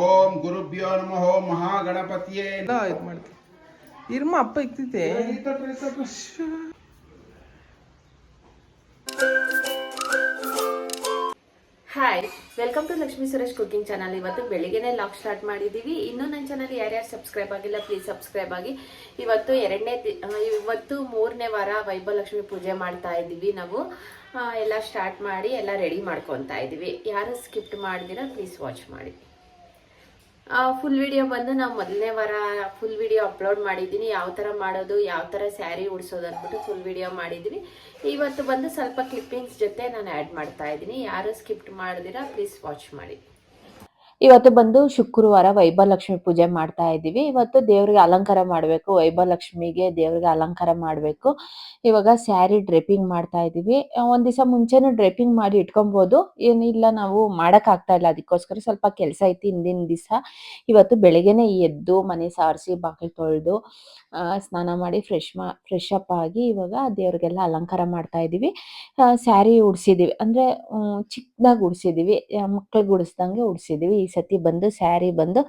ಓಂ ಗುರುಭ್ಯೋ ನಮಃ ಮಹಾಗಣಪತಿಯೇ. ಇದು ಇರ್ಮ ಅಪ್ಪ ಇಕ್ತಿದ್ದೆ. Hi welcome to Lakshmi Suresh cooking channel ಇವತ್ತು ಬೆಳಿಗ್ಗೆನೆ ಲಾಗ್ ಸ್ಟಾರ್ಟ್ ಮಾಡಿದ್ದೀವಿ ಇನ್ನೂ ನನ್ನ ಚಾನಲ್ ಯಾರ್ಯಾರು ಸಬ್ಸ್ಕ್ರೈಬ್ ಆಗಿಲ್ಲ ಪ್ಲೀಸ್ ಸಬ್ಸ್ಕ್ರೈಬ್ ಆಗಿ. ಇವತ್ತು ಎರಡನೇ ಇವತ್ತು ಮೂರನೇ ವಾರ ವೈಭವಲಕ್ಷ್ಮಿ ಪೂಜೆ ಮಾಡ್ತಾ ಇದ್ದೀವಿ ನಾವು. ಎಲ್ಲ ಸ್ಟಾರ್ಟ್ ಮಾಡಿ ಎಲ್ಲ ರೆಡಿ ಮಾಡ್ಕೊತಾ ಇದ್ದೀವಿ. ಯಾರು ಸ್ಕಿಪ್ಟ್ ಮಾಡಿದಿರ ಪ್ಲೀಸ್ ವಾಚ್ ಮಾಡಿ. ಫುಲ್ ವಿಡಿಯೋ ಬಂದು ನಾವು ಮೊದಲನೇ ವಾರ ಫುಲ್ ವಿಡಿಯೋ ಅಪ್ಲೋಡ್ ಮಾಡಿದ್ದೀನಿ ಯಾವ ಥರ ಮಾಡೋದು, ಯಾವ ಥರ ಸ್ಯಾರಿ ಉಡಿಸೋದು ಅಂದ್ಬಿಟ್ಟು ಫುಲ್ ವಿಡಿಯೋ ಮಾಡಿದ್ದೀನಿ ಇವತ್ತು ಬಂದು ಸ್ವಲ್ಪ ಕ್ಲಿಪ್ಪಿಂಗ್ಸ್ ಜೊತೆ ನಾನು ಆ್ಯಡ್ ಮಾಡ್ತಾ ಇದ್ದೀನಿ ಯಾರು ಸ್ಕಿಪ್ಟ್ ಮಾಡಿದಿರಾ ಪ್ಲೀಸ್ ವಾಚ್ ಮಾಡಿ. ಇವತ್ತು ಬಂದು ಶುಕ್ರವಾರ ವೈಭವಲಕ್ಷ್ಮಿ ಪೂಜೆ ಮಾಡ್ತಾ ಇದ್ದೀವಿ. ಇವತ್ತು ದೇವ್ರಿಗೆ ಅಲಂಕಾರ ಮಾಡಬೇಕು, ವೈಭವಲಕ್ಷ್ಮಿಗೆ ದೇವ್ರಿಗೆ ಅಲಂಕಾರ ಮಾಡಬೇಕು. ಇವಾಗ ಸ್ಯಾರಿ ಡ್ರೆಪಿಂಗ್ ಮಾಡ್ತಾ ಇದ್ದೀವಿ. ಒಂದ್ ದಿವಸ ಮುಂಚೆನೂ ಡ್ರೆಪಿಂಗ್ ಮಾಡಿ ಇಟ್ಕೊಬೋದು. ಏನಿಲ್ಲ, ನಾವು ಮಾಡಕ್ ಆಗ್ತಾ ಇಲ್ಲ. ಅದಕ್ಕೋಸ್ಕರ ಸ್ವಲ್ಪ ಕೆಲಸ ಐತಿ ಹಿಂದಿನ ದಿವಸ. ಇವತ್ತು ಬೆಳಗ್ಗೆನೆ ಎದ್ದು ಮನೆ ಸಾರಿಸಿ ಬಾಗಿಲು ತೊಳೆದು ಸ್ನಾನ ಮಾಡಿ ಫ್ರೆಶ್ ಮಾ ಫ್ರೆಶ್ ಅಪ್ ಆಗಿ ಇವಾಗ ದೇವ್ರಿಗೆಲ್ಲ ಅಲಂಕಾರ ಮಾಡ್ತಾ ಇದ್ದೀವಿ. ಸ್ಯಾರಿ ಉಡ್ಸಿದೀವಿ. ಅಂದ್ರೆ ಚಿಕ್ಕದಾಗಿ ಉಡ್ಸಿದೀವಿ. ಮಕ್ಳಿಗೆ ಉಡಿಸ್ದಂಗೆ ಉಡ್ಸಿದೀವಿ. ಈ ಸತಿ ಬಂದು, ಸ್ಯಾರಿ ಬಂದು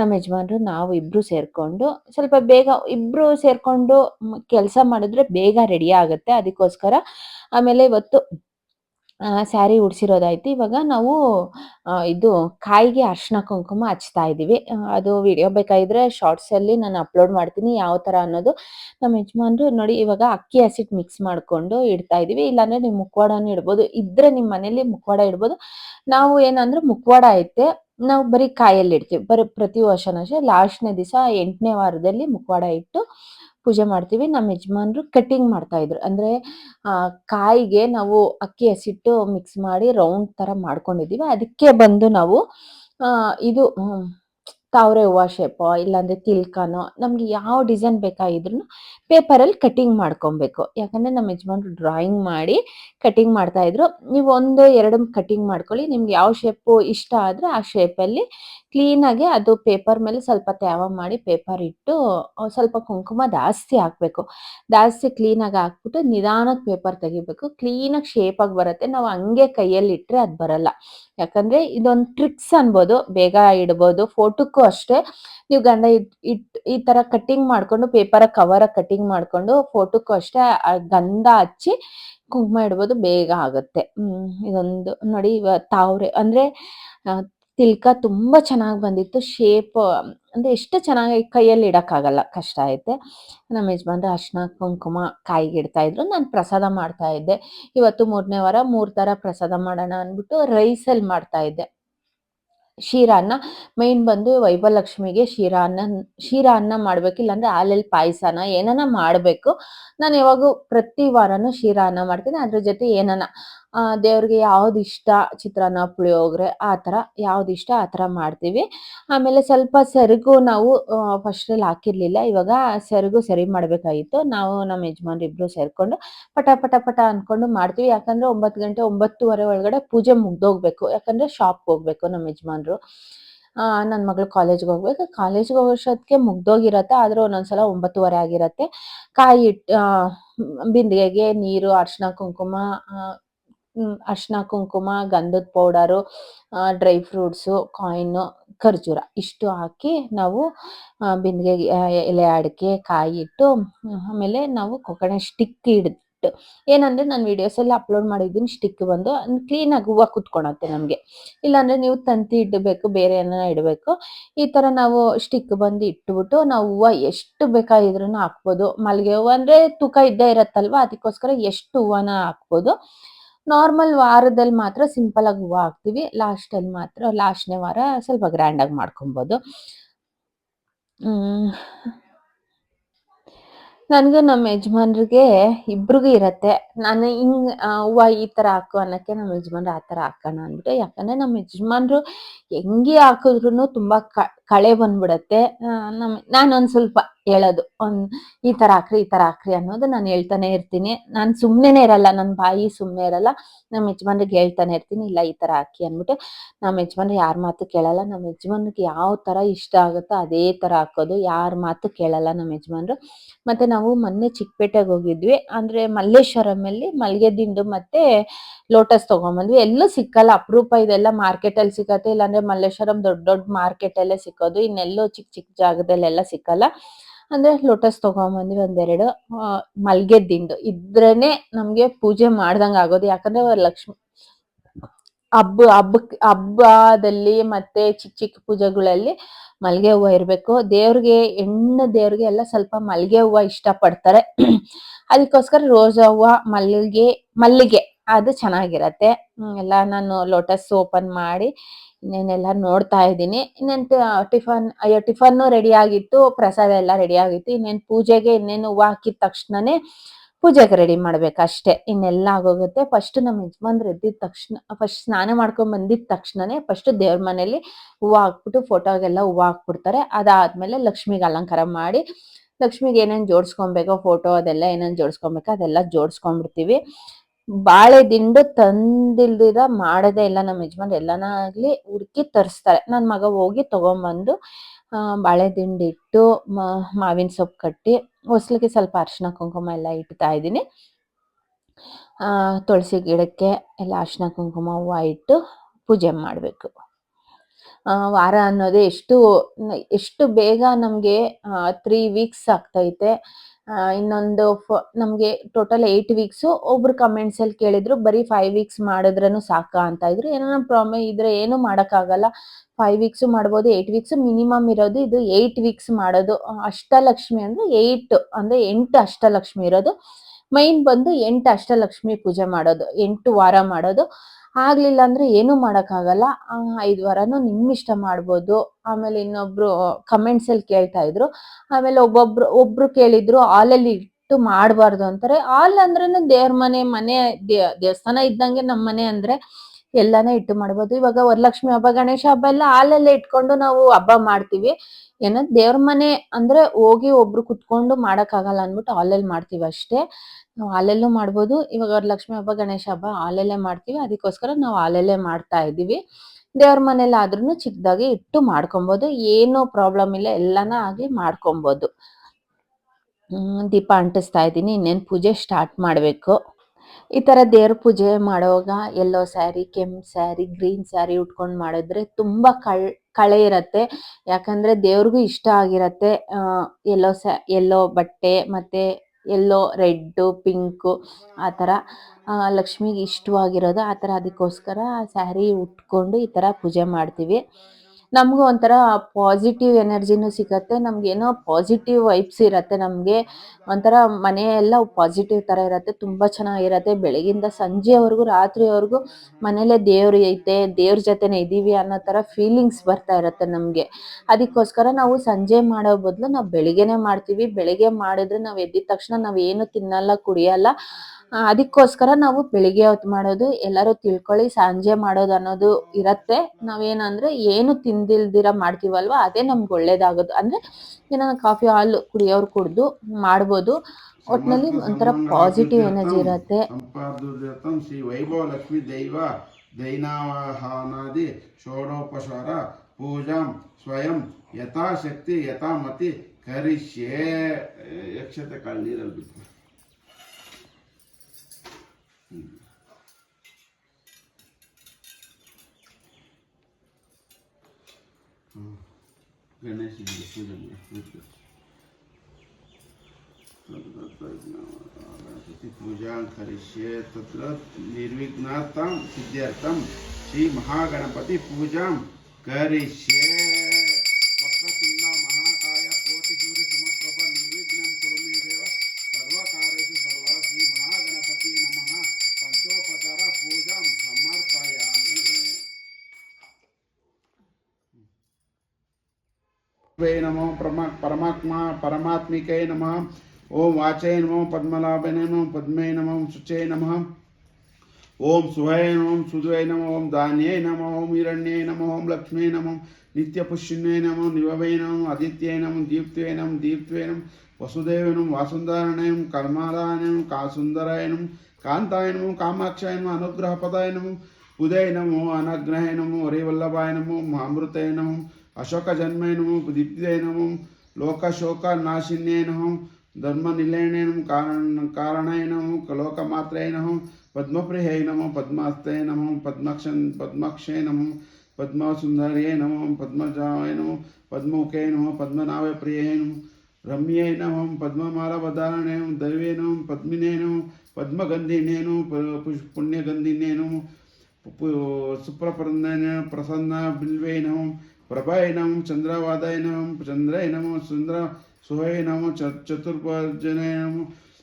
ನಮ್ಮ ಯಜಮಾನ್ರು ನಾವು ಇಬ್ರು ಸೇರ್ಕೊಂಡು ಸ್ವಲ್ಪ ಬೇಗ ಇಬ್ರು ಸೇರ್ಕೊಂಡು ಕೆಲಸ ಮಾಡಿದ್ರೆ ಬೇಗ ರೆಡಿ ಆಗುತ್ತೆ. ಅದಕ್ಕೋಸ್ಕರ ಆಮೇಲೆ ಇವತ್ತು ಸ್ಯಾರಿ ಉಡ್ಸಿರೋದಾಯ್ತು. ಇವಾಗ ನಾವು ಇದು ಕಾಯಿಗೆ ಅರ್ಶಿನ ಕುಂಕುಮ ಹಚ್ತಾ ಇದ್ದೀವಿ ಅದು ವಿಡಿಯೋ ಬೇಕಾಗಿದ್ರೆ ಶಾರ್ಟ್ಸ್ ಅಲ್ಲಿ ನಾನು ಅಪ್ಲೋಡ್ ಮಾಡ್ತೀನಿ. ಯಾವ ತರ ಅನ್ನೋದು ನಮ್ಮ ಯಜಮಾನ್ರು ನೋಡಿ, ಇವಾಗ ಅಕ್ಕಿ ಹಸಿಟ್ಟು ಮಿಕ್ಸ್ ಮಾಡ್ಕೊಂಡು ಇಡ್ತಾ ಇದೀವಿ. ಇಲ್ಲಾಂದ್ರೆ ನೀವು ಮುಖವಾಡನೂ ಇಡ್ಬೋದು. ಇದ್ರೆ ನಿಮ್ಮ ಮನೇಲಿ ಮುಖವಾಡ ಇಡ್ಬೋದು. ನಾವು ಏನಂದ್ರೆ ಮುಖವಾಡ ಐತೆ. ನಾವು ಬರೀ ಕಾಯಲ್ಲಿ ಇಡ್ತೀವಿ. ಬರೀ ಪ್ರತಿ ವರ್ಷನೂ ಅಷ್ಟೇ, ಲಾಸ್ಟ್ನೇ ದಿವಸ ಎಂಟನೇ ವಾರದಲ್ಲಿ ಮುಖವಾಡ ಇಟ್ಟು ಪೂಜೆ ಮಾಡ್ತೀವಿ. ನಮ್ಮ ಯಜಮಾನ್ರು ಕಟ್ಟಿಂಗ್ ಮಾಡ್ತಾ ಇದ್ರು. ಅಂದ್ರೆ ಕಾಯಿಗೆ ನಾವು ಅಕ್ಕಿ ಹಸಿಟ್ಟು ಮಿಕ್ಸ್ ಮಾಡಿ ರೌಂಡ್ ತರ ಮಾಡ್ಕೊಂಡಿದೀವಿ. ಅದಕ್ಕೆ ಬಂದು ನಾವು ಇದು ತಾವರೆ ಹೂವ ಶೇಪೋ ಇಲ್ಲಾಂದ್ರೆ ತಿಲ್ಕನೋ, ನಮ್ಗೆ ಯಾವ ಡಿಸೈನ್ ಬೇಕಾಗಿದ್ರು ಪೇಪರಲ್ಲಿ ಕಟಿಂಗ್ ಮಾಡ್ಕೊಬೇಕು. ಯಾಕಂದ್ರೆ ನಮ್ಮ ಯಜಮಾನ್ರು ಡ್ರಾಯಿಂಗ್ ಮಾಡಿ ಕಟಿಂಗ್ ಮಾಡ್ತಾ ಇದ್ರು. ನೀವು ಒಂದು, ಎರಡು ಕಟಿಂಗ್ ಮಾಡ್ಕೊಳ್ಳಿ. ನಿಮ್ಗೆ ಯಾವ ಶೇಪು ಇಷ್ಟ ಆದ್ರೆ ಆ ಶೇಪಲ್ಲಿ ಕ್ಲೀನಾಗಿ ಅದು ಪೇಪರ್ ಮೇಲೆ ಸ್ವಲ್ಪ ತ್ಯಾವ ಮಾಡಿ ಪೇಪರ್ ಇಟ್ಟು ಸ್ವಲ್ಪ ಕುಂಕುಮ ಜಾಸ್ತಿ ಹಾಕ್ಬೇಕು. ಜಾಸ್ತಿ ಕ್ಲೀನಾಗಿ ಹಾಕ್ಬಿಟ್ಟು ನಿಧಾನಕ್ಕೆ ಪೇಪರ್ ತೆಗಿಬೇಕು. ಕ್ಲೀನಾಗಿ ಶೇಪಾಗಿ ಬರುತ್ತೆ. ನಾವು ಹಂಗೆ ಕೈಯಲ್ಲಿ ಇಟ್ಟರೆ ಅದು ಬರಲ್ಲ. ಯಾಕಂದ್ರೆ ಇದೊಂದು ಟ್ರಿಕ್ಸ್ ಅನ್ಬೋದು. ಬೇಗ ಇಡ್ಬೋದು. ಫೋಟೋಕ್ಕೂ ಅಷ್ಟೇ. ನೀವು ಗಂಧ ಇಟ್ ಇಟ್, ಈ ತರ ಕಟ್ಟಿಂಗ್ ಮಾಡ್ಕೊಂಡು ಪೇಪರ್ ಕವರ್ ಕಟ್ಟಿಂಗ್ ಮಾಡ್ಕೊಂಡು ಫೋಟೋಕ್ಕೂ ಅಷ್ಟೇ ಗಂಧ ಹಚ್ಚಿ ಕುಂಕುಮ ಇಡ್ಬೋದು ಬೇಗ ಆಗುತ್ತೆ. ಇದೊಂದು ನೋಡಿ ತಾವ್ರೆ, ಅಂದ್ರೆ ತಿಲ್ಕ ತುಂಬಾ ಚೆನ್ನಾಗಿ ಬಂದಿತ್ತು. ಶೇಪ್, ಅಂದ್ರೆ ಎಷ್ಟು ಚೆನ್ನಾಗಿ ಕೈಯಲ್ಲಿ ಇಡೋಕ್ಕಾಗಲ್ಲ, ಕಷ್ಟ ಐತೆ ನಮ್ಮ ಯಜಮಾನ್ರು ಅರ್ಶಿನ, ಕುಂಕುಮ ಕಾಯಿಗೆ ಇಡ್ತಾಯಿದ್ರು ನಾನು ಪ್ರಸಾದ ಮಾಡ್ತಾ ಇದ್ದೆ. ಇವತ್ತು ಮೂರನೇ ವಾರ ಮೂರು ತರ ಪ್ರಸಾದ ಮಾಡೋಣ ಅಂದ್ಬಿಟ್ಟು ರೈಸಲ್ಲಿ ಮಾಡ್ತಾ ಇದ್ದೆ. ಶೀರಾನ್ನ ಮೇಯ್ನ್ ಬಂದು ವೈಭವಲಕ್ಷ್ಮಿಗೆ ಶೀರಾನ್ನ ಶೀರಾನ್ನ ಮಾಡ್ಬೇಕು ಇಲ್ಲಾಂದ್ರೆ ಹಾಲಲ್ಲಿ ಪಾಯಸನ ಏನನ ಮಾಡ್ಬೇಕು. ನಾನು ಯಾವಾಗೂ ಪ್ರತಿ ವಾರವೂ ಶೀರ ಅನ್ನ ಮಾಡ್ತೀನಿ. ಅದ್ರ ಜೊತೆ ಏನನ ದೇವ್ರಿಗೆ ಯಾವ್ದು ಇಷ್ಟ ಚಿತ್ರಾನ್ನ ಪುಳಿಯೋಗರೆ ಆ ಥರ ಯಾವ್ದು ಇಷ್ಟ ಆ ಥರ ಮಾಡ್ತೀವಿ. ಆಮೇಲೆ ಸ್ವಲ್ಪ ಸೆರಗು ನಾವು ಫಸ್ಟಲ್ಲಿ ಹಾಕಿರ್ಲಿಲ್ಲ. ಇವಾಗ ಸೆರಗು ಸರಿ ಮಾಡ್ಬೇಕಾಗಿತ್ತು. ನಾವು ನಮ್ಮ ಯಜಮಾನ್ರು ಇಬ್ರು ಸೇರ್ಕೊಂಡು ಪಟ ಪಟ ಪಟ ಅನ್ಕೊಂಡು ಮಾಡ್ತೀವಿ. ಯಾಕಂದ್ರೆ ಒಂಬತ್ತು ಗಂಟೆ ಒಂಬತ್ತುವರೆ ಒಳಗಡೆ ಪೂಜೆ ಮುಗ್ದೋಗ್ಬೇಕು. ಯಾಕಂದ್ರೆ ಶಾಪ್ಗೆ ಹೋಗ್ಬೇಕು ನಮ್ಮ ಯಜಮಾನ್ರು. ಆ ನನ್ನ ಮಗಳು ಕಾಲೇಜ್ಗೆ ಹೋಗ್ಬೇಕು. ಕಾಲೇಜ್ಗೆ ಹೋಗೋಷ್ಟೊತ್ತಿಗೆ ಮುಗ್ದೋಗಿರತ್ತೆ. ಆದ್ರೆ ಒಂದೊಂದ್ಸಲ ಒಂಬತ್ತುವರೆ ಆಗಿರತ್ತೆ. ಕಾಯಿ ಇಟ್ಟು ಬಿಂದಿಗೆಗೆ ನೀರು ಅರ್ಶಿನ ಕುಂಕುಮ ಆ, ಅರ್ಶಿನ ಕುಂಕುಮ, ಗಂಧದ ಪೌಡರು ಡ್ರೈ ಫ್ರೂಟ್ಸು ಕಾಯಿನು ಖರ್ಜೂರ ಇಷ್ಟು ಹಾಕಿ ನಾವು ಬಿಂದಿಗೆ ಎಲೆ ಅಡಿಕೆ, ಕಾಯಿ ಇಟ್ಟು, ಆಮೇಲೆ ನಾವು ಕೊಕ್ಕಣೆ ಸ್ಟಿಕ್ ಇಟ್ಟು ಏನಂದ್ರೆ ನಾನು ವಿಡಿಯೋಸ್ ಎಲ್ಲ ಅಪ್ಲೋಡ್ ಮಾಡಿದ್ದೀನಿ ಸ್ಟಿಕ್ ಬಂದು ಕ್ಲೀನಾಗಿ ಹೂವು ಕುತ್ಕೊಳತ್ತೆ ನಮಗೆ. ಇಲ್ಲಾಂದ್ರೆ ನೀವು ತಂತಿ ಇಡಬೇಕು, ಬೇರೆ ಏನಾರ ಇಡಬೇಕು, ಈ ಥರ ನಾವು ಸ್ಟಿಕ್ ಬಂದು ಇಟ್ಬಿಟ್ಟು ನಾವು ಹೂವು ಎಷ್ಟು ಬೇಕಾಗಿದ್ರೂ ಹಾಕ್ಬೋದು. ಮಲ್ಲಿಗೆ ಹೂವು ಅಂದರೆ ತೂಕ ಇದ್ದೇ ಇರತ್ತಲ್ವ, ಅದಕ್ಕೋಸ್ಕರ ಎಷ್ಟು ಹೂವನ ಹಾಕ್ಬೋದು. ನಾರ್ಮಲ್ ವಾರದಲ್ಲಿ ಮಾತ್ರ ಸಿಂಪಲ್ ಆಗಿ ಹೂವು ಹಾಕ್ತೀವಿ. ಲಾಸ್ಟ್ ಅಲ್ಲಿ ಮಾತ್ರ, ಲಾಸ್ಟ್ನೇ ವಾರ ಸ್ವಲ್ಪ ಗ್ರ್ಯಾಂಡ್ ಆಗಿ ಮಾಡ್ಕೊಬೋದು. ನನ್ಗೆ ನಮ್ಮ ಯಜಮಾನ್ರಿಗೆ ಇಬ್ರಿಗೂ ಇರತ್ತೆ. ನಾನು ಹಿಂಗ್ ಹೂವು ಈ ತರ ಹಾಕು ಅನ್ನಕ್ಕೆ ನಮ್ಮ ಯಜಮಾನ್ರು ಆ ತರ ಹಾಕೋಣ ಅಂದ್ಬಿಟ್ಟು, ಯಾಕಂದ್ರೆ ನಮ್ಮ ಯಜಮಾನ್ರು ಹೆಂಗೆ ಹಾಕಿದ್ರು ತುಂಬಾ ಕಳೆ ಬಂದ್ಬಿಡತ್ತೆ. ನಮ್ಮ ನಮ್ ನಾನು ಸ್ವಲ್ಪ ಹೇಳೋದು. ಒಂದ್ ಈ ತರ ಹಾಕ್ರಿ, ಈ ತರ ಹಾಕ್ರಿ ಅನ್ನೋದು ನಾನು ಹೇಳ್ತಾನೆ ಇರ್ತೀನಿ. ನಾನು ಸುಮ್ನೆನೆ ಇರಲ್ಲ ನನ್ನ ಬಾಯಿ ಸುಮ್ನೆ ಇರಲ್ಲ. ನಮ್ಮ ಯಜಮಾನ್ರಿಗೆ ಹೇಳ್ತಾನೆ ಇರ್ತೀನಿ, ಇಲ್ಲ ಈ ತರ ಹಾಕಿ ಅಂದ್ಬಿಟ್ಟು. ನಮ್ಮ ಯಜಮಾನ್ರು ಯಾರ ಮಾತು ಕೇಳಲ್ಲ. ನಮ್ಮ ಯಜಮಾನ್ಗೆ ಯಾವ ತರ ಇಷ್ಟ ಆಗುತ್ತೋ ಅದೇ ತರ ಹಾಕೋದು. ಯಾರ ಮಾತು ಕೇಳಲ್ಲ ನಮ್ಮ ಯಜಮಾನ್ರು. ಮತ್ತೆ ನಾವು ಮೊನ್ನೆ ಚಿಕ್ಕಪೇಟೆಗೆ ಹೋಗಿದ್ವಿ. ಅಂದ್ರೆ ಮಲ್ಲೇಶ್ವರಂ ಅಲ್ಲಿ ಮಲ್ಗೆ ದಿಂಡು ಮತ್ತೆ ಲೋಟಸ್ ತಗೊಂಬಂದ್ವಿ. ಎಲ್ಲೂ ಸಿಕ್ಕಲ್ಲ. ಅಪರೂಪ ಇದೆಲ್ಲ ಮಾರ್ಕೆಟ್ ಅಲ್ಲಿ ಸಿಗತ್ತೆ. ಇಲ್ಲಾಂದ್ರೆ ಮಲ್ಲೇಶ್ವರಂ ದೊಡ್ಡ ದೊಡ್ಡ ಮಾರ್ಕೆಟ್ ಅಲ್ಲೇ ಸಿಕ್ಕೋದು ಇನ್ನೆಲ್ಲೋ ಚಿಕ್ಕ ಚಿಕ್ಕ ಜಾಗದಲ್ಲೆಲ್ಲ ಸಿಕ್ಕಲ್ಲ. ಅಂದ್ರೆ ಲೋಟಸ್ ತಗೊಂಬಂದ್ವಿ ಒಂದೆರಡು. ಮಲ್ಗೆ ದಿಂಡು ಇದ್ರೇನೆ ನಮ್ಗೆ ಪೂಜೆ ಮಾಡ್ದಂಗ ಆಗೋದು. ಯಾಕಂದ್ರೆ ಲಕ್ಷ್ಮಿ, ಹಬ್ಬ ಹಬ್ಬಕ್ಕೆ ಹಬ್ಬದಲ್ಲಿ ಮತ್ತೆ ಚಿಕ್ಕ ಚಿಕ್ಕ ಪೂಜೆಗಳಲ್ಲಿ ಮಲ್ಗೆ ಹೂವು ಇರ್ಬೇಕು. ದೇವ್ರಿಗೆ, ಹೆಣ್ಣು ದೇವ್ರಿಗೆ ಎಲ್ಲ ಸ್ವಲ್ಪ ಮಲ್ಗೆ ಹೂವು ಇಷ್ಟ ಪಡ್ತಾರೆ ಅದಕ್ಕೋಸ್ಕರ ರೋಜಾ ಹೂವು, ಮಲ್ಲಿಗೆ ಮಲ್ಲಿಗೆ. ಅದು ಚೆನ್ನಾಗಿರತ್ತೆ. ಎಲ್ಲ ನಾನು ಲೋಟಸ್ ಓಪನ್ ಮಾಡಿ ಇನ್ನೇನೆಲ್ಲ ನೋಡ್ತಾ ಇದ್ದೀನಿ. ಇನ್ನೇನು ಟಿಫನ್, ಅಯ್ಯೋ, ಟಿಫನ್ನು ರೆಡಿ ಆಗಿತ್ತು, ಪ್ರಸಾದ ಎಲ್ಲ ರೆಡಿ ಆಗಿತ್ತು. ಇನ್ನೇನು ಪೂಜೆಗೆ ಇನ್ನೇನು ಹೂವು ಹಾಕಿದ ತಕ್ಷಣನೇ ಪೂಜೆಗೆ ರೆಡಿ ಮಾಡ್ಬೇಕಷ್ಟೇ. ಇನ್ನೆಲ್ಲ ಆಗೋಗುತ್ತೆ. ಫಸ್ಟ್ ನಮ್ಮ ಯಜಮಾನ್ರು ಎದ್ದಿದ ತಕ್ಷಣ ಫಸ್ಟ್ ಸ್ನಾನ ಮಾಡ್ಕೊಂಡ್ ಬಂದಿದ ತಕ್ಷಣನೇ ಫಸ್ಟ್ ದೇವ್ರ ಮನೇಲಿ ಹೂವು ಹಾಕ್ಬಿಟ್ಟು ಫೋಟೋಗೆಲ್ಲ ಹೂವು ಹಾಕ್ಬಿಡ್ತಾರೆ. ಅದಾದ್ಮೇಲೆ ಲಕ್ಷ್ಮಿಗೆ ಅಲಂಕಾರ ಮಾಡಿ, ಲಕ್ಷ್ಮಿಗೆ ಏನೇನು ಜೋಡಿಸ್ಕೊಬೇಕೋ ಫೋಟೋ ಅದೆಲ್ಲ ಏನೇನು ಜೋಡಿಸ್ಕೊಬೇಕೋ ಅದೆಲ್ಲ ಜೋಡಿಸ್ಕೊಂಡ್ಬಿಡ್ತೀವಿ. ಬಾಳೆ ದಿಂಡು ತಂದಿಲ್ದಿರ ಮಾಡದೇ ಇಲ್ಲ ನಮ್ಮ ಯಜಮಾನ್ ಎಲ್ಲಾನ ಆಗ್ಲಿ ಹುಡುಕಿ ತರಿಸ್ತಾರೆ. ನನ್ನ ಮಗ ಹೋಗಿ ತಗೊಂಬಂದು ಬಾಳೆ ದಿಂಡು ಇಟ್ಟು ಮಾವಿನ ಸೊಪ್ಪು ಕಟ್ಟಿ, ಹೊಸ್ಲಿಗೆ ಸ್ವಲ್ಪ ಅರಿಶಿನ ಕುಂಕುಮ ಎಲ್ಲ ಇಡ್ತಾ ಇದ್ದೀನಿ. ತುಳಸಿ ಗಿಡಕ್ಕೆ ಎಲ್ಲ ಅರಿಶಿನ ಕುಂಕುಮ ಹೂವು ಇಟ್ಟು ಪೂಜೆ ಮಾಡಬೇಕು. ವಾರ ಅನ್ನೋದು ಎಷ್ಟು ಎಷ್ಟು ಬೇಗ ನಮಗೆ ತ್ರೀ ವೀಕ್ಸ್ ಆಗ್ತೈತೆ. ಇನ್ನೊಂದು ನಮ್ಗೆ ಟೋಟಲ್ ಏಯ್ಟ್ ವೀಕ್ಸು ಒಬ್ರು ಕಮೆಂಟ್ಸ್ ಅಲ್ಲಿ ಕೇಳಿದ್ರು, ಬರೀ ಫೈವ್ ವೀಕ್ಸ್ ಮಾಡಿದ್ರೂ ಸಾಕಾ ಅಂತ ಇದ್ರು. ಏನೋ ಪ್ರಾಬ್ಲಮ್ ಇದ್ರೆ ಏನು ಮಾಡೋಕ್ಕಾಗಲ್ಲ. ಫೈವ್ ವೀಕ್ಸ್ ಮಾಡ್ಬೋದು ಏಯ್ಟ್ ವೀಕ್ಸ್ ಮಿನಿಮಮ್ ಇರೋದು. ಇದು ಏಯ್ಟ್ ವೀಕ್ಸ್ ಮಾಡೋದು. ಅಷ್ಟಲಕ್ಷ್ಮಿ ಅಂದ್ರೆ ಏಯ್ಟ್ ಅಂದ್ರೆ ಎಂಟು ಅಷ್ಟಲಕ್ಷ್ಮಿ ಇರೋದು. ಮೈನ್ ಬಂದು ಎಂಟು ಅಷ್ಟಲಕ್ಷ್ಮಿ ಪೂಜೆ ಮಾಡೋದು. ಎಂಟು ವಾರ ಮಾಡೋದು. ಆಗ್ಲಿಲ್ಲ ಅಂದ್ರೆ ಏನು ಮಾಡಕ್ಕಾಗಲ್ಲ. ಐದ್ ವಾರನು ನಿಮ್ಮಿಷ್ಟ ಮಾಡ್ಬೋದು. ಆಮೇಲೆ ಇನ್ನೊಬ್ರು ಕಮೆಂಟ್ಸ್ ಅಲ್ಲಿ ಕೇಳ್ತಾ ಇದ್ರು. ಆಮೇಲೆ ಒಬ್ಬೊಬ್ರು, ಒಬ್ರು ಕೇಳಿದ್ರು ಹಾಲಲ್ಲಿ ಇಟ್ಟು ಮಾಡಬಾರ್ದು ಅಂತಾರೆ. ಹಾಲ್ ಅಂದ್ರೇನು ದೇವ್ರ ಮನೆ ಮನೆ ದೇವಸ್ಥಾನ ಇದ್ದಂಗೆ ನಮ್ಮ ಮನೆ ಅಂದ್ರೆ ಎಲ್ಲಾನೇ ಇಟ್ಟು ಮಾಡ್ಬೋದು. ಇವಾಗ ವರಲಕ್ಷ್ಮಿ ಹಬ್ಬ, ಗಣೇಶ ಹಬ್ಬ ಎಲ್ಲ ಹಾಲಲ್ಲೇ ಇಟ್ಕೊಂಡು ನಾವು ಹಬ್ಬ ಮಾಡ್ತೀವಿ. ಏನೋ ದೇವ್ರ ಮನೆ ಅಂದ್ರೆ ಹೋಗಿ ಒಬ್ರು ಕುತ್ಕೊಂಡು ಮಾಡಕ್ಕಾಗಲ್ಲ ಅಂದ್ಬಿಟ್ಟು ಹಾಲಲ್ಲಿ ಮಾಡ್ತೀವಿ ಅಷ್ಟೇ. ನಾವು ಹಾಲಲ್ಲೂ ಮಾಡ್ಬೋದು. ಇವಾಗ ವರಲಕ್ಷ್ಮಿ ಹಬ್ಬ, ಗಣೇಶ ಹಬ್ಬ ಹಾಲಲ್ಲೇ ಮಾಡ್ತೀವಿ. ಅದಕ್ಕೋಸ್ಕರ ನಾವು ಹಾಲಲ್ಲೇ ಮಾಡ್ತಾ ಇದೀವಿ ದೇವ್ರ ಮನೇಲಿ ಆದ್ರೂ ಚಿಕ್ಕದಾಗಿ ಇಟ್ಟು ಮಾಡ್ಕೊಬೋದು. ಏನು ಪ್ರಾಬ್ಲಮ್ ಇಲ್ಲ. ಎಲ್ಲಾನ ಆಗಿ ಮಾಡ್ಕೊಬೋದು. ಹ್ಮ್, ದೀಪ ಅಂಟಿಸ್ತಾ ಇದ್ದೀನಿ. ಇನ್ನೇನು ಪೂಜೆ ಸ್ಟಾರ್ಟ್ ಮಾಡಬೇಕು. ಈ ತರ ದೇವ್ರ ಪೂಜೆ ಮಾಡುವಾಗ ಯೆಲ್ಲೋ ಸ್ಯಾರಿ ಕೆಂಪ್ ಸ್ಯಾರಿ ಗ್ರೀನ್ ಸ್ಯಾರಿ ಉಟ್ಕೊಂಡು ಮಾಡಿದ್ರೆ ತುಂಬಾ ಕಳ್, ಕಳೆ ಇರತ್ತೆ. ಯಾಕಂದ್ರೆ ದೇವ್ರಿಗೂ ಇಷ್ಟ ಆಗಿರತ್ತೆ ಯೆಲ್ಲೋ ಸ್ಯಾ ಯೆಲ್ಲೋ ಬಟ್ಟೆ ಮತ್ತೆ ಎಲ್ಲೋ ರೆಡ್ಡು ಪಿಂಕು ಆ ಥರ ಲಕ್ಷ್ಮಿಗೆ ಇಷ್ಟವಾಗಿರೋದು ಆ ಥರ ಅದಕ್ಕೋಸ್ಕರ ಸ್ಯಾರಿ ಉಟ್ಕೊಂಡು ಈ ಥರ ಪೂಜೆ ಮಾಡ್ತೀವಿ. ನಮಗೂ ಒಂಥರ ಪಾಸಿಟಿವ್ ಎನರ್ಜಿನೂ ಸಿಗತ್ತೆ. ನಮಗೇನೋ ಪಾಸಿಟಿವ್ ವೈಬ್ಸ್ ಇರತ್ತೆ ನಮಗೆ. ಒಂಥರ ಮನೆ ಎಲ್ಲ ಪಾಸಿಟಿವ್ ಥರ ಇರತ್ತೆ. ತುಂಬ ಚೆನ್ನಾಗಿರತ್ತೆ. ಬೆಳಗಿಂದ ಸಂಜೆವರೆಗೂ, ರಾತ್ರಿವರೆಗೂ ಮನೇಲೆ ದೇವ್ರು ಐತೆ, ದೇವ್ರ ಜೊತೆನೆ ಇದ್ದೀವಿ ಅನ್ನೋ ಥರ ಫೀಲಿಂಗ್ಸ್ ಬರ್ತಾ ಇರತ್ತೆ ನಮಗೆ. ಅದಕ್ಕೋಸ್ಕರ ನಾವು ಸಂಜೆ ಮಾಡೋ ಬದಲು ನಾವು ಬೆಳಿಗ್ಗೆನೆ ಮಾಡ್ತೀವಿ. ಬೆಳಿಗ್ಗೆ ಮಾಡಿದ್ರೆ ನಾವು ಎದ್ದಿದ ತಕ್ಷಣ ನಾವು ಏನು ತಿನ್ನಲ್ಲ, ಕುಡಿಯಲ್ಲ. ಅದಕ್ಕೋಸ್ಕರ ನಾವು ಬೆಳಿಗ್ಗೆ ಹೊತ್ತು ಮಾಡೋದು ಎಲ್ಲರೂ ತಿಳ್ಕೊಳ್ಳಿ ಸಂಜೆ ಮಾಡೋದು ಅನ್ನೋದು ಇರತ್ತೆ. ನಾವೇನಂದ್ರೆ ಏನು ತಿಂದಿಲ್ದಿರ ಮಾಡ್ತೀವಲ್ವ ಅದೇ ನಮ್ಗೆ ಒಳ್ಳೇದಾಗೋದು. ಅಂದ್ರೆ ಏನೋ ಕಾಫಿ ಹಾಲು ಕುಡಿಯೋರು ಕುಡ್ದು ಮಾಡ್ಬೋದು. ಒಟ್ನಲ್ಲಿ ಒಂಥರ ಪಾಸಿಟಿವ್ ಎನರ್ಜಿ ಇರತ್ತೆ. ಶ್ರೀ ವೈಭವ ಲಕ್ಷ್ಮಿ ದೈವ ದೈನಾವಹಾನಾದಿ ಷೋಡೋಪಚಾರ ಪೂಜಾಂ ಸ್ವಯಂ ಯಥಾಶಕ್ತಿ ಯಥಾಮತಿ ಕರಿಷ್ಯೆ. ಯಕ್ಷತೆ ಕಾಳು ನೀರಲ್ಲಿ ಬಿಟ್ಟು गणेश जी की पूजा पूजा करिष्ये तत्र निर्विघ्नार्थं सिद्ध्यर्थं श्रीमहागणपतिपूजां करिष्ये పరమాత్మ పరమాత్మికై నమ. ఓం వాచయ నమ పద్మలాభై నమ పద్మే నమ శుచై నమ. ఓం సుహయ నమం సుధువై నమ ఓం ధాన్యై నమ ఓం హిరణ్యై నమ ఓం లక్ష్మీ నమ నిత్యపుష్యుణ్యై నమ నివవై నమం ఆదిత్యై నమం దీప్త్వై నమం దీప్త్వై నమం వసుదేవనం వాసుందరణయం కర్మాదాయనం కాసుందరాయనం కాంతాయనము కామాక్షాయనము అనుగ్రహపదాయనము ఉదయనము అనగ్రహణము హరివల్లభాయనము అశోక జన్మైనము దీప్తిదైనము ಲೋಕಶೋಕ ನಾಶಿನ್ಯೇನಹಂ धर्मनिलयने नम कारण कारणाय नमो कलोकमात्राय नमो पद्मप्रिय नमो पद्मास्ताय नमो पद्मक्षन् पद्मक्षे नमो पद्मसुन्दर्यै नमो पद्मजाय नमो पद्ममुखे नमो पद्मनाभय प्रिये नमो रम्ये नमो पद्ममालावधारणे दैवे नमो पद्मिने नमो पद्मगन्धिने नमो पुण्यगन्धिने नमो सुप्रप्रसन्न प्रसन्न बिल्वे नमो ప్రభాయ నమ చంద్రవాదాయ నమ చంద్రయ నమ చంద్ర సుహయ నమ చతుర్భజనాయ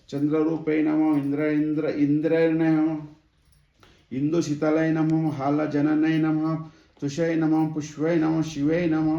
చంద్రరూపై నమో ఇంద్ర ఇంద్ర ఇంద్రాయ నమో ఇందు శీతలై నమో హాల జననై నమ తుషై నమ పుష్పై నమ శివై నమ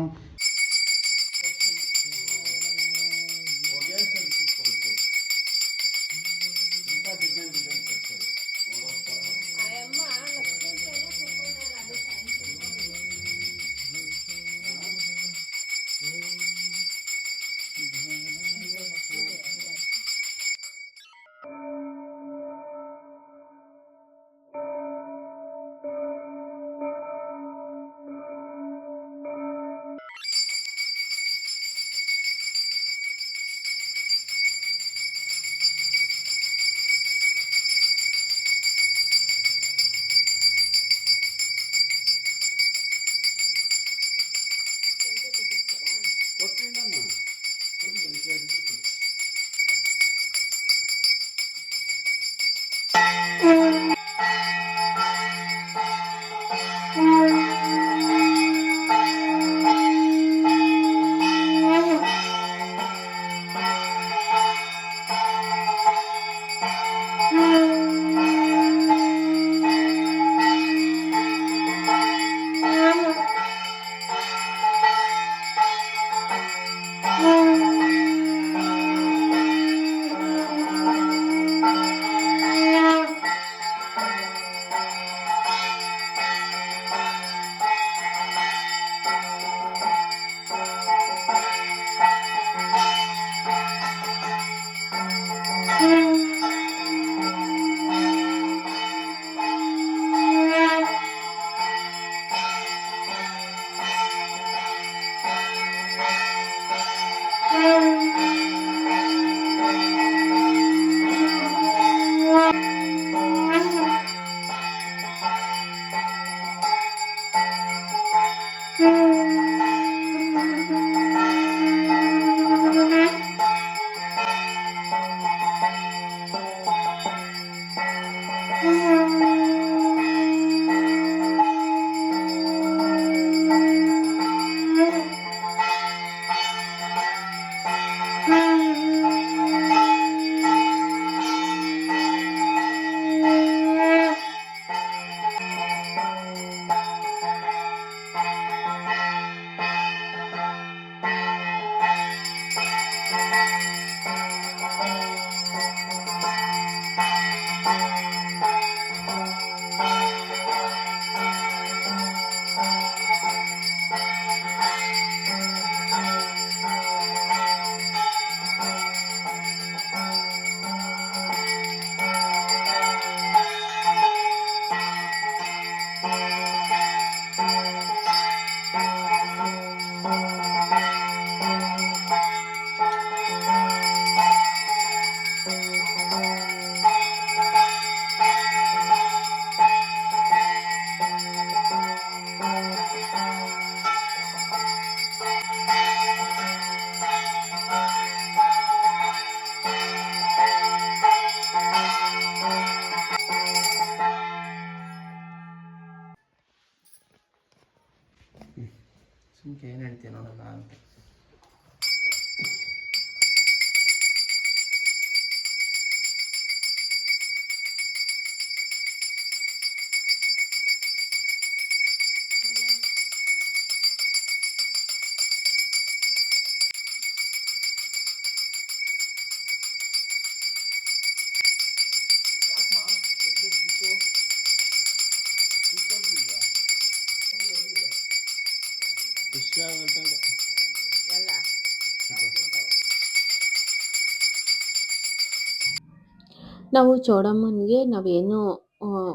ನಾವು ಚೌಡಮ್ಮನಿಗೆ ನಾವೇನು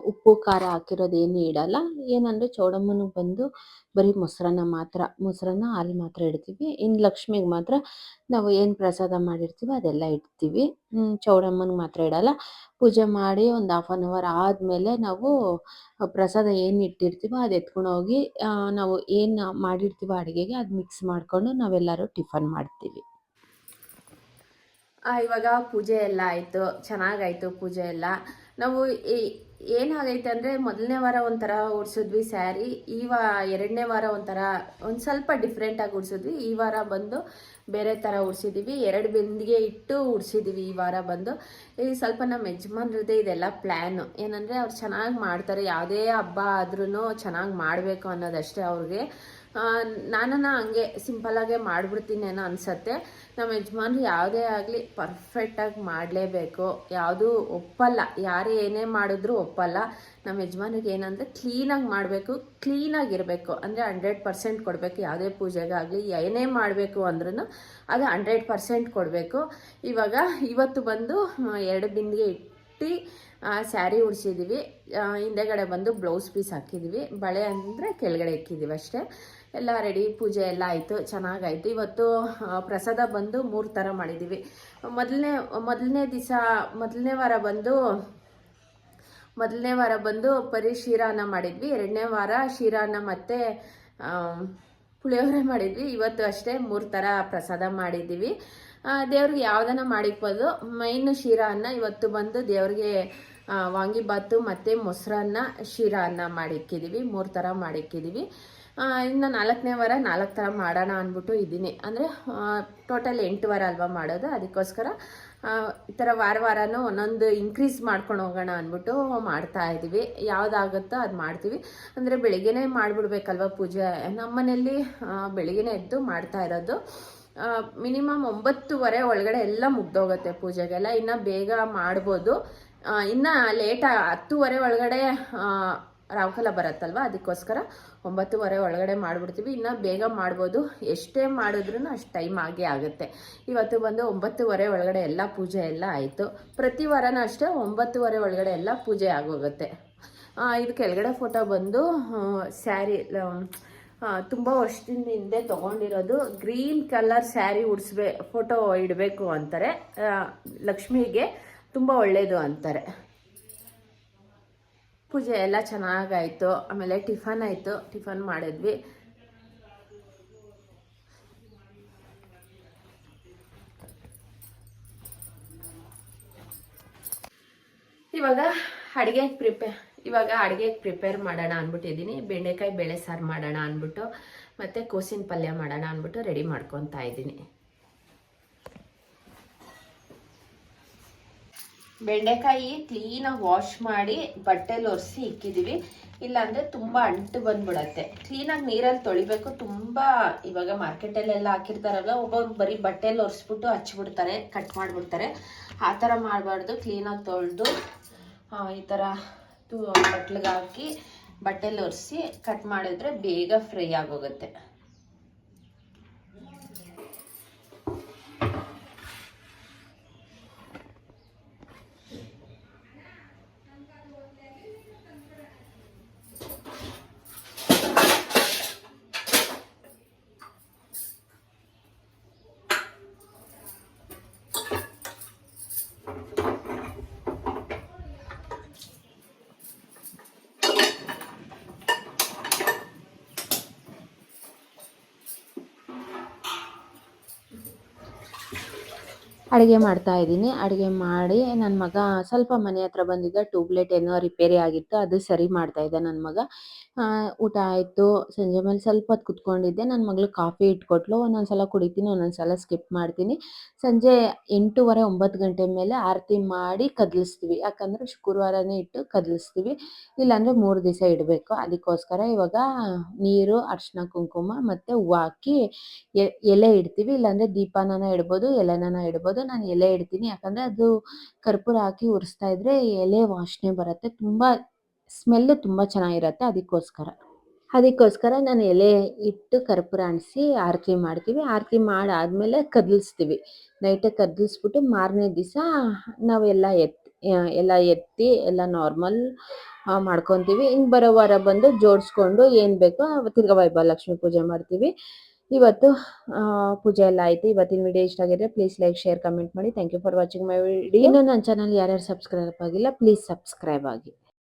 ಉಪ್ಪು, ಖಾರ ಹಾಕಿರೋದು ಏನು ಇಡಲ್ಲ. ಏನಂದರೆ ಚೌಡಮ್ಮನಿಗೆ ಬಂದು ಬರೀ ಮೊಸರನ್ನ ಮಾತ್ರ, ಮೊಸರನ್ನ ಹಾಲು ಮಾತ್ರ ಇಡ್ತೀವಿ. ಇನ್ನು ಲಕ್ಷ್ಮಿಗೆ ಮಾತ್ರ ನಾವು ಏನು ಪ್ರಸಾದ ಮಾಡಿರ್ತೀವಿ ಅದೆಲ್ಲ ಇಡ್ತೀವಿ. ಚೌಡಮ್ಮನಿಗೆ ಮಾತ್ರ ಇಡಲ್ಲ. ಪೂಜೆ ಮಾಡಿ ಒಂದು ಹಾಫ್ ಆನ್ ಅವರ್ ಆದಮೇಲೆ ನಾವು ಪ್ರಸಾದ ಏನು ಇಟ್ಟಿರ್ತೀವೋ ಅದು ಎತ್ಕೊಂಡು ಹೋಗಿ ನಾವು ಏನು ಮಾಡಿರ್ತೀವೋ ಅಡುಗೆಗೆ ಅದು ಮಿಕ್ಸ್ ಮಾಡಿಕೊಂಡು ನಾವೆಲ್ಲರೂ ಟಿಫನ್ ಮಾಡ್ತೀವಿ. ಇವಾಗ ಪೂಜೆ ಎಲ್ಲ ಆಯಿತು, ಚೆನ್ನಾಗಾಯ್ತು ಪೂಜೆ ಎಲ್ಲ. ನಾವು ಏನಾಗೈತೆ ಅಂದರೆ ಮೊದಲನೇ ವಾರ ಒಂಥರ ಉಡ್ಸಿದ್ವಿ ಸ್ಯಾರಿ, ಈ ವಾ, ಎರಡನೇ ವಾರ ಒಂಥರ ಒಂದು ಸ್ವಲ್ಪ ಡಿಫ್ರೆಂಟಾಗಿ ಉಡ್ಸಿದ್ವಿ. ಈ ವಾರ ಬಂದು ಬೇರೆ ಥರ ಉಡ್ಸಿದ್ದೀವಿ ಎರಡು ಬಿಂದಿಗೆ ಇಟ್ಟು ಉಡ್ಸಿದ್ದೀವಿ ಈ ವಾರ ಬಂದು. ಈ ಸ್ವಲ್ಪ ನಮ್ಮ ಯಜಮಾನ್ರದ್ದೇ ಇದೆಲ್ಲ ಪ್ಲ್ಯಾನು ಏನಂದರೆ ಅವ್ರು ಚೆನ್ನಾಗಿ ಮಾಡ್ತಾರೆ. ಯಾವುದೇ ಹಬ್ಬ ಆದ್ರೂ ಚೆನ್ನಾಗಿ ಮಾಡಬೇಕು ಅನ್ನೋದಷ್ಟೇ ಅವ್ರಿಗೆ. ನಾನು ಹಂಗೆ ಸಿಂಪಲಾಗೆ ಮಾಡಿಬಿಡ್ತೀನೇನೋ ಅನ್ಸತ್ತೆ. ನಮ್ಮ ಯಜಮಾನ್ರು ಯಾವುದೇ ಆಗಲಿ ಪರ್ಫೆಕ್ಟಾಗಿ ಮಾಡಲೇಬೇಕು. ಯಾವುದೂ ಒಪ್ಪಲ್ಲ. ಯಾರು ಏನೇ ಮಾಡಿದ್ರು ಒಪ್ಪಲ್ಲ. ನಮ್ಮ ಯಜಮಾನಿಗೆ ಏನಂದರೆ ಕ್ಲೀನಾಗಿ ಮಾಡಬೇಕು ಕ್ಲೀನಾಗಿರಬೇಕು ಅಂದರೆ ಹಂಡ್ರೆಡ್ ಪರ್ಸೆಂಟ್ ಕೊಡಬೇಕು. ಯಾವುದೇ ಪೂಜೆಗಾಗಲಿ ಏನೇ ಮಾಡಬೇಕು ಅಂದ್ರೂ ಅದು ಹಂಡ್ರೆಡ್ ಪರ್ಸೆಂಟ್ ಕೊಡಬೇಕು. ಇವಾಗ ಇವತ್ತು ಬಂದು ಎರಡು ಬಿಂದಿಗೆ ಇಟ್ಟು ಸ್ಯಾರಿ ಉಡ್ಸಿದ್ದೀವಿ ಆ, ಹಿಂದೆಗಡೆ ಬಂದು ಬ್ಲೌಸ್ ಪೀಸ್ ಹಾಕಿದ್ದೀವಿ ಬಳೆ ಅಂದರೆ ಕೆಳಗಡೆ ಇಕ್ಕಿದ್ದೀವಿ ಅಷ್ಟೇ. ಎಲ್ಲ ರೆಡಿ ಪೂಜೆ ಎಲ್ಲ ಆಯಿತು, ಚೆನ್ನಾಗಾಯಿತು. ಇವತ್ತು ಪ್ರಸಾದ ಬಂದು ಮೂರು ಥರ ಮಾಡಿದ್ದೀವಿ ಮೊದಲನೇ ಮೊದಲನೇ ದಿವಸ ಮೊದಲನೇ ವಾರ ಬಂದು, ಮೊದಲನೇ ವಾರ ಬಂದು ಬರೀ ಮಾಡಿದ್ವಿ. ಎರಡನೇ ವಾರ ಶೀರಾನ್ನ ಮತ್ತು ಪುಳಿಯೋಗರೆ ಮಾಡಿದ್ವಿ. ಇವತ್ತು ಅಷ್ಟೇ ಮೂರು ಥರ ಪ್ರಸಾದ ಮಾಡಿದ್ದೀವಿ. ದೇವ್ರಿಗೆ ಯಾವುದನ್ನ ಮಾಡಿಕ್ಬೋದು. ಮೈನ್ ಶೀರಾನ್ನ ಇವತ್ತು ಬಂದು ದೇವ್ರಿಗೆ ವಾಂಗಿಬಾತು ಮತ್ತು ಮೊಸರನ್ನ ಶೀರಾನ್ನ ಮಾಡಿಕ್ಕಿದ್ದೀವಿ ಮೂರು ಥರ ಮಾಡಿಕ್ಕಿದ್ದೀವಿ ಇನ್ನು ನಾಲ್ಕನೇ ವಾರ ನಾಲ್ಕು ಥರ ಮಾಡೋಣ ಅಂದ್ಬಿಟ್ಟು ಇದ್ದೀನಿ. ಅಂದರೆ ಟೋಟಲ್ ಎಂಟು ವಾರ ಅಲ್ವಾ ಮಾಡೋದು, ಅದಕ್ಕೋಸ್ಕರ ಈ ಥರ ವಾರ ವಾರನೂ ಒಂದೊಂದು ಇನ್ಕ್ರೀಸ್ ಮಾಡ್ಕೊಂಡು ಹೋಗೋಣ ಅಂದ್ಬಿಟ್ಟು ಮಾಡ್ತಾ ಇದ್ದೀವಿ ಯಾವುದಾಗುತ್ತೋ ಅದು ಮಾಡ್ತೀವಿ. ಅಂದರೆ, ಬೆಳಿಗ್ಗೆನೇ ಮಾಡಿಬಿಡ್ಬೇಕಲ್ವ ಪೂಜೆ? ನಮ್ಮ ಮನೆಯಲ್ಲಿ ಬೆಳಿಗ್ಗೆನೇ ಎದ್ದು ಮಾಡ್ತಾ ಇರೋದು. ಮಿನಿಮಮ್ ಒಂಬತ್ತುವರೆ ಒಳಗಡೆ ಎಲ್ಲ ಮುಗ್ದೋಗುತ್ತೆ ಪೂಜೆಗೆಲ್ಲ. ಇನ್ನು ಬೇಗ ಮಾಡ್ಬೋದು. ಇನ್ನು ಲೇಟ ಹತ್ತುವರೆ ಒಳಗಡೆ ರಾಹುಕಾಲ ಬರುತ್ತಲ್ವ? ಅದಕ್ಕೋಸ್ಕರ ಒಂಬತ್ತುವರೆ ಒಳಗಡೆ ಮಾಡಿಬಿಡ್ತೀವಿ. ಇನ್ನು ಬೇಗ ಮಾಡ್ಬೋದು. ಎಷ್ಟೇ ಮಾಡಿದ್ರೂ ಅಷ್ಟು ಟೈಮ್ ಆಗೇ ಆಗುತ್ತೆ. ಇವತ್ತು ಬಂದು ಒಂಬತ್ತುವರೆ ಒಳಗಡೆ ಎಲ್ಲ ಪೂಜೆ ಎಲ್ಲ ಆಯಿತು. ಪ್ರತಿ ವಾರನೂ ಅಷ್ಟೇ ಒಂಬತ್ತುವರೆ ಒಳಗಡೆ ಎಲ್ಲ ಪೂಜೆ ಆಗೋಗುತ್ತೆ. ಇದು ಕೆಳಗಡೆ ಫೋಟೋ ಬಂದು ಸ್ಯಾರಿ ತುಂಬ ವರ್ಷದಿಂದ ಹಿಂದೆ ತೊಗೊಂಡಿರೋದು. ಗ್ರೀನ್ ಕಲರ್ ಸ್ಯಾರಿ ಉಡಿಸ್ಬೇ ಫೋಟೋ ಇಡಬೇಕು ಅಂತಾರೆ. ಲಕ್ಷ್ಮಿಗೆ ತುಂಬ ಒಳ್ಳೆಯದು ಅಂತಾರೆ. ಪೂಜೆ ಎಲ್ಲ ಚೆನ್ನಾಗಾಯಿತು. ಆಮೇಲೆ ಟಿಫನ್ ಆಯಿತು. ಟಿಫನ್ ಮಾಡಿದ್ವಿ. ಇವಾಗ ಅಡುಗೆಗೆ ಪ್ರಿಪೇರ್ ಇವಾಗ ಅಡುಗೆಗೆ ಪ್ರಿಪೇರ್ ಮಾಡೋಣ ಅಂದ್ಬಿಟ್ಟಿದ್ದೀನಿ. ಬೆಂಡೆಕಾಯಿ, ಬೇಳೆ ಸಾರು ಮಾಡೋಣ ಅಂದ್ಬಿಟ್ಟು, ಮತ್ತು ಕೋಸಿನ ಪಲ್ಯ ಮಾಡೋಣ ಅಂದ್ಬಿಟ್ಟು ರೆಡಿ ಮಾಡ್ಕೊತಾ ಇದ್ದೀನಿ. ಬೆಂಡೆಕಾಯಿ ಕ್ಲೀನಾಗಿ ವಾಶ್ ಮಾಡಿ ಬಟ್ಟೆಲಿ ಒರೆಸಿ ಇಕ್ಕಿದ್ದೀವಿ ಇಲ್ಲಾಂದರೆ ತುಂಬ ಅಂಟು ಬಂದ್ಬಿಡತ್ತೆ. ಕ್ಲೀನಾಗಿ ನೀರಲ್ಲಿ ತೊಳಿಬೇಕು. ತುಂಬ ಇವಾಗ ಮಾರ್ಕೆಟಲ್ಲೆಲ್ಲ ಹಾಕಿರ್ತಾರಲ್ಲ ಒಬ್ಬೊಬ್ರು ಬರೀ ಬಟ್ಟೆಲಿ ಒರೆಸ್ಬಿಟ್ಟು ಹಚ್ಬಿಡ್ತಾರೆ ಕಟ್ ಮಾಡಿಬಿಡ್ತಾರೆ. ಆ ಥರ ಮಾಡಬಾರ್ದು. ಕ್ಲೀನಾಗಿ ತೊಳೆದು ಈ ಥರ ತು, ಬಟ್ಲಿಗೆ ಹಾಕಿ ಬಟ್ಟೆಲಿ ಒರೆಸಿ ಕಟ್ ಮಾಡಿದ್ರೆ ಬೇಗ ಫ್ರೈ ಆಗೋಗುತ್ತೆ. ಅಡುಗೆ ಮಾಡ್ತಾ ಇದ್ದೀನಿ. ಅಡುಗೆ ಮಾಡಿ ನನ್ನ ಮಗ ಸ್ವಲ್ಪ ಮನೆ ಹತ್ರ ಬಂದಿದ್ದ ಟ್ಯೂಬ್ಲೈಟ್ ಏನೋ ರಿಪೇರಿ ಆಗಿತ್ತು, ಅದು ಸರಿ ಮಾಡ್ತಾ ಇದ್ದ ನನ್ನ ಮಗ. ಊಟ ಆಯಿತು. ಸಂಜೆ ಮೇಲೆ ಸ್ವಲ್ಪ ಹೊತ್ತು ಕುತ್ಕೊಂಡಿದ್ದೆ. ನನ್ನ ಮಗಳು ಕಾಫಿ ಇಟ್ಕೊಟ್ಲು ಒಂದೊಂದು ಸಲ ಕುಡಿತೀನಿ, ಒಂದೊಂದು ಸಲ ಸ್ಕಿಪ್ ಮಾಡ್ತೀನಿ. ಸಂಜೆ ಎಂಟೂವರೆ, ಒಂಬತ್ತು ಗಂಟೆ ಮೇಲೆ ಆರತಿ ಮಾಡಿ ಕದಲಿಸ್ತೀವಿ. ಯಾಕಂದರೆ ಶುಕ್ರವಾರನೇ ಇಟ್ಟು ಕದಲಿಸ್ತೀವಿ. ಇಲ್ಲಾಂದರೆ ಮೂರು ದಿವಸ ಇಡಬೇಕು. ಅದಕ್ಕೋಸ್ಕರ ಇವಾಗ ನೀರು ಅರ್ಶಿನ ಕುಂಕುಮ ಮತ್ತು ಹೂವು ಹಾಕಿ ಎಲೆ ಇಡ್ತೀವಿ. ಇಲ್ಲಾಂದರೆ ದೀಪಾನನ ಇಡ್ಬೋದು, ಎಲೆನಾನ ಇಡ್ಬೋದು. ನಾನು ಎಲೆ ಇಡ್ತೀನಿ. ಯಾಕಂದರೆ ಅದು ಕರ್ಪೂರ ಹಾಕಿ ಉರಿಸ್ತಾ ಇದ್ರೆ ಎಲೆ ವಾಸನೆ ಬರುತ್ತೆ. ತುಂಬ ಸ್ಮೆಲ್ಲು ತುಂಬ ಚೆನ್ನಾಗಿರತ್ತೆ ಅದಕ್ಕೋಸ್ಕರ. ಅದಕ್ಕೋಸ್ಕರ ನಾನು ಎಲೆ ಇಟ್ಟು ಕರ್ಪೂರ ಅಂಟಿಸಿ ಆರತಿ ಮಾಡ್ತೀವಿ. ಆರತಿ ಮಾಡಾದ್ಮೇಲೆ ಕದಲಿಸ್ತೀವಿ. ನೈಟೇ ಕದಲಿಸ್ಬಿಟ್ಟು ಮಾರನೇ ದಿವಸ ನಾವೆಲ್ಲ ಎತ್ತಿ ಎಲ್ಲ ಎತ್ತಿ ಎಲ್ಲ ನಾರ್ಮಲ್ ಮಾಡ್ಕೊತೀವಿ. ಹಿಂಗೆ ಬರೋ ವಾರ ಬಂದು ಜೋಡಿಸ್ಕೊಂಡು ಏನು ಬೇಕೋ ತಿರ್ಗಾ ವೈಭವ ಲಕ್ಷ್ಮಿ ಪೂಜೆ ಮಾಡ್ತೀವಿ. ಇವತ್ತು ಪೂಜೆ ಎಲ್ಲ ಆಯಿತು. ಇವತ್ತಿನ ವಿಡಿಯೋ ಇಷ್ಟ ಆಗಿದ್ರೆ ಪ್ಲೀಸ್ ಲೈಕ್ ಶೇರ್ ಕಮೆಂಟ್ ಮಾಡಿ. Thank you for watching my video ಇನ್ನು ನನ್ನ ಚಾನಲ್ ಯಾರ್ಯಾರು ಸಬ್ಸ್ಕ್ರೈಬ್ ಆಗಿಲ್ಲ ಪ್ಲೀಸ್ ಸಬ್ಸ್ಕ್ರೈಬ್ ಆಗಿ.